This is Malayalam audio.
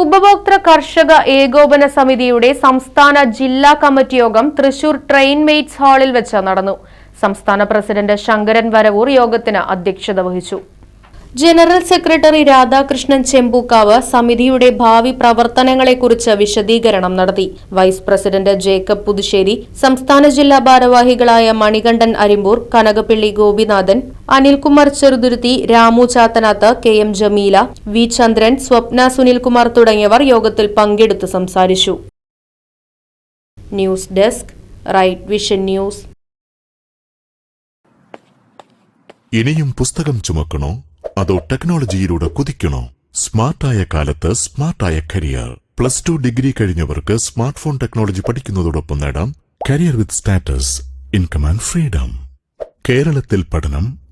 ഉപഭോക്തൃ കർഷക ഏകോപന സമിതിയുടെ സംസ്ഥാന ജില്ലാ കമ്മിറ്റി യോഗം തൃശൂർ ട്രെയിൻ മെയ്റ്റ്സ് ഹാളിൽ വെച്ച് നടന്നു. സംസ്ഥാന പ്രസിഡന്റ് ശങ്കരൻ വരവൂർ യോഗത്തിന് അധ്യക്ഷത വഹിച്ചു. ജനറൽ സെക്രട്ടറി രാധാകൃഷ്ണൻ ചെമ്പൂക്കാവ് സമിതിയുടെ ഭാവി പ്രവർത്തനങ്ങളെക്കുറിച്ച് വിശദീകരണം നടത്തി. വൈസ് പ്രസിഡന്റ് ജേക്കബ് പുതുശ്ശേരി സംസ്ഥാന ജില്ലാ ഭാരവാഹികളായ Manikandan Arimbur Kanakappilly Gopinathan Anilkumar Cheruthuruthy Ramu Chathanath K M Jameela V Chandran Swapna Sunilkumar തുടങ്ങിയവർ യോഗത്തിൽ പങ്കെടുത്ത് സംസാരിച്ചു. News desk right vision news. ഇനിയും പുസ്തകം ചുമക്കണോ? അതോ ടെക്നോളജിയിലൂടെ കുതിക്കണോ? സ്മാർട്ടായ കാലത്ത് സ്മാർട്ടായ കരിയർ. പ്ലസ് ടു ഡിഗ്രി കഴിഞ്ഞവർക്ക് സ്മാർട്ട് ഫോൺ ടെക്നോളജി പഠിക്കുന്നതോടൊപ്പം നേടാം career with status income and freedom. കേരളത്തിൽ പഠനം